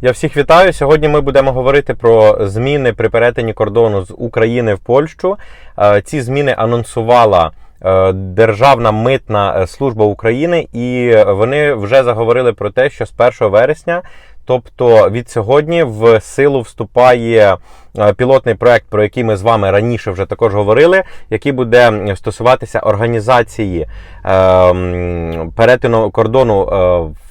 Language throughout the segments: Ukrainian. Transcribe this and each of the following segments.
Я всіх вітаю. Сьогодні ми будемо говорити про зміни при перетині кордону з України в Польщу. Е, Ці зміни анонсувала е, Державна митна е, служба України, і вони вже заговорили про те, що з 1 вересня, тобто від сьогодні, в силу вступає пілотний проект, про який ми з вами раніше вже також говорили, який буде стосуватися організації перетину кордону в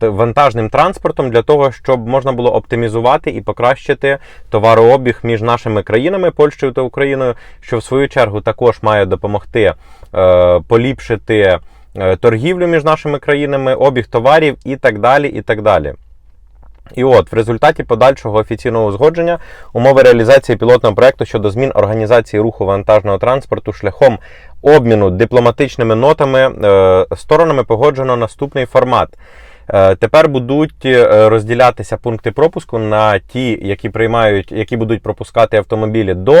вантажним транспортом для того, щоб можна було оптимізувати і покращити товарообіг між нашими країнами, Польщею та Україною, що в свою чергу також має допомогти е, поліпшити е, торгівлю між нашими країнами, обіг товарів і так далі. І так далі. І от в результаті подальшого офіційного узгодження умови реалізації пілотного проекту щодо змін організації руху вантажного транспорту шляхом обміну дипломатичними нотами е, сторонами погоджено наступний формат. Е, Тепер будуть е, розділятися пункти пропуску на ті, які приймають, які будуть пропускати автомобілі до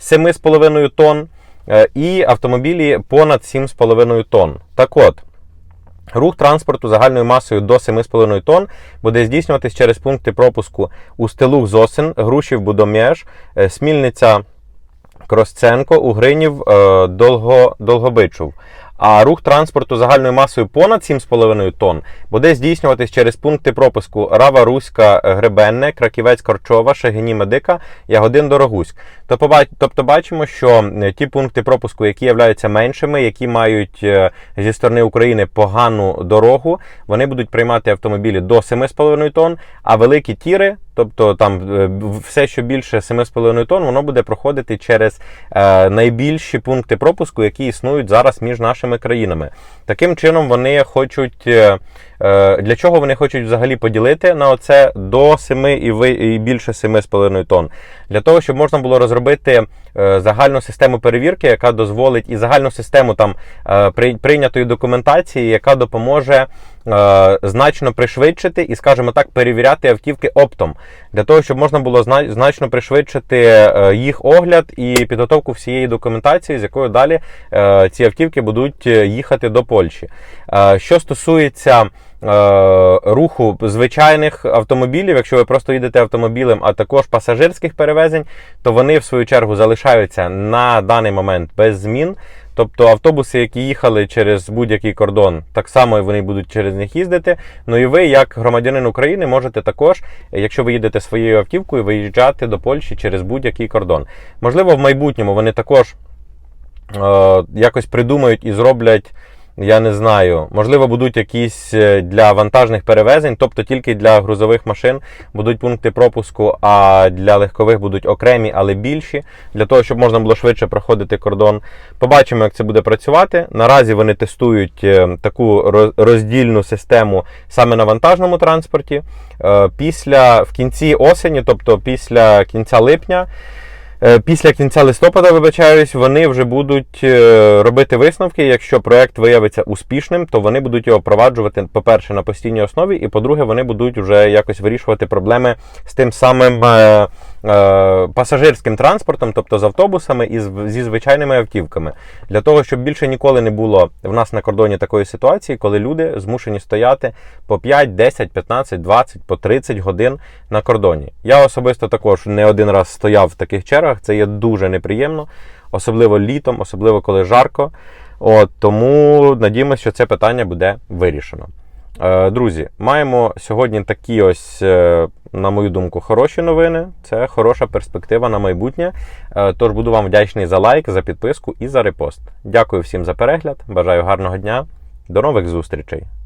7,5 тонн е, і автомобілі понад 7,5 тонн. Так от. Рух транспорту загальною масою до 7,5 тонн буде здійснюватись через пункти пропуску Устилух Зосин, Грушів Будомєж, Смільниця Кросценко, Угринів, Долго, Долгобичув. А рух транспорту загальною масою понад 7,5 тонн буде здійснюватись через пункти пропуску Рава Руська Гребенне, Краківець Корчова, Шегині Медика, Ягодин Дорогуськ. Тобто бачимо, що е, ті пункти пропуску, які являються меншими, які мають е, зі сторони України погану дорогу, вони будуть приймати автомобілі до 7,5 тонн, а великі тіри, тобто там е, все, що більше 7,5 тонн, воно буде проходити через е, найбільші пункти пропуску, які існують зараз між нашими країнами. Таким чином, вони хочуть. е, Для чого вони хочуть взагалі поділити на оце до 7 і, ви, більше 7,5 тонн? Для того, щоб можна було розробити загальну систему перевірки, яка дозволить і загальну систему там при- прийнятої документації, яка допоможе значно пришвидшити і, скажімо так, перевіряти автівки оптом, для того, щоб можна було значно пришвидшити е, їх огляд і підготовку всієї документації, з якою далі е, ці автівки будуть е, їхати до Польщі. Е, Що стосується е, руху звичайних автомобілів, якщо ви просто їдете автомобілем, а також пасажирських перевезень, то вони в свою чергу залишаються на даний момент без змін. Тобто автобуси, які їхали через будь-який кордон, так само вони будуть через них їздити. Ну і ви, як громадянин України, можете також, якщо ви їдете своєю автівкою, виїжджати до Польщі через будь-який кордон. Можливо, в майбутньому вони також е, якось придумають і зроблять. Я не знаю, можливо, будуть якісь е, для вантажних перевезень, тобто тільки для грузових машин будуть пункти пропуску, а для легкових будуть окремі, але більші, для того, щоб можна було швидше проходити кордон. Побачимо, як це буде працювати. Наразі вони тестують е, таку роздільну систему саме на вантажному транспорті. Е, Після в кінці осені, тобто після кінця липня. Е, Після кінця листопада, вибачаюсь, вони вже будуть е, робити висновки. Якщо проект виявиться успішним, то вони будуть його впроваджувати, по-перше, на постійній основі, і по-друге, вони будуть вже якось вирішувати проблеми з тим самим е, пасажирським транспортом, тобто з автобусами і зі звичайними автівками, для того, щоб більше ніколи не було в нас на кордоні такої ситуації, коли люди змушені стояти по 5, 10, 15, 20, по 30 годин на кордоні. Я особисто також не один раз стояв в таких чергах. Це є дуже неприємно, особливо літом, особливо коли жарко. От тому надіємося, що це питання буде вирішено. Е, Друзі, маємо сьогодні такі ось, е, на мою думку, хороші новини. Це хороша перспектива на майбутнє. Е, Тож буду вам вдячний за лайк, за підписку і за репост. Дякую всім за перегляд. Бажаю гарного дня. До нових зустрічей!